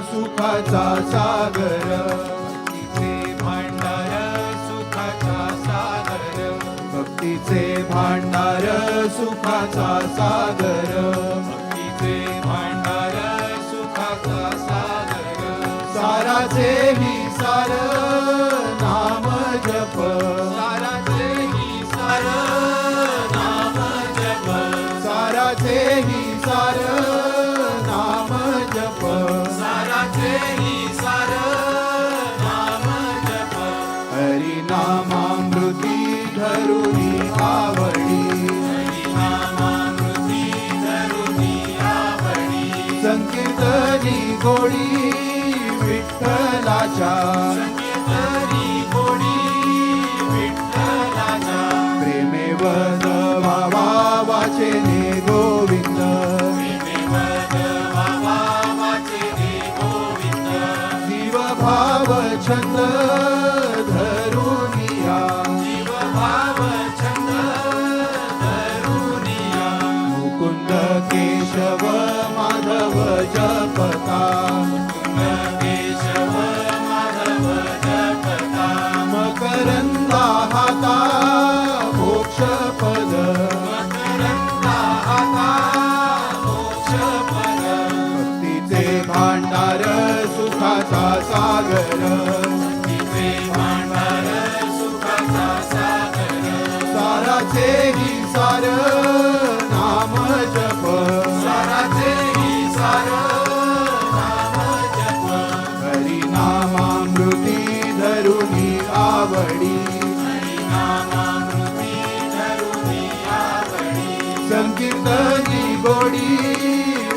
सुखाचा सागर. भक्तीचे भांडार सुखाचा सागर. भक्तीचे भांडार सुखाचा सागर. भक्तीचे भांडार सुखाचा सागर. साराचे ही सार नाम जप. साराचे ही सार नाम जप. साराचे ही सार हरिनामामृती धरुणी आवडी। हरिनामामृती धरुणी आवडी। संकीर्तनी गोडी विठ्ठलाच्या। संकीर्तनी गोडी विठ्ठलाच्या। प्रेमे वाचिने गोविंद। जीव भाव छंद धरुणी आवडी हरिनामामृती धरुणी आवडी संकीर्तनी गोडी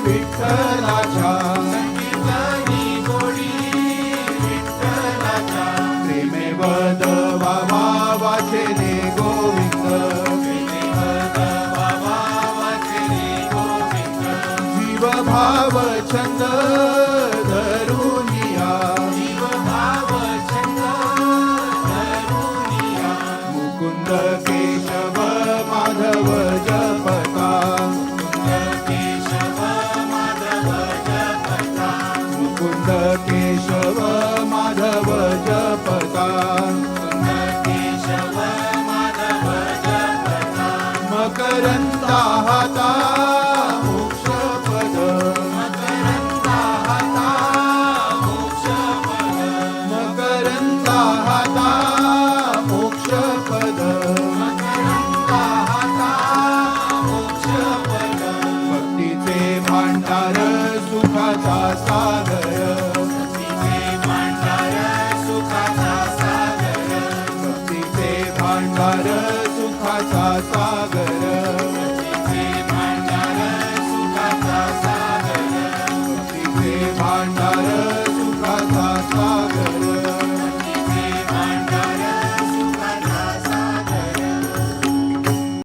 विठ्ठलाच्या संकीर्तनी गोडी विठ्ठलाच्या प्रेमे वद वावा वाचेने गोविंद प्रेमवद वावा वाचिने गोविंद जीव भाव छंद Kunda. भांडार सुखाचा सागर.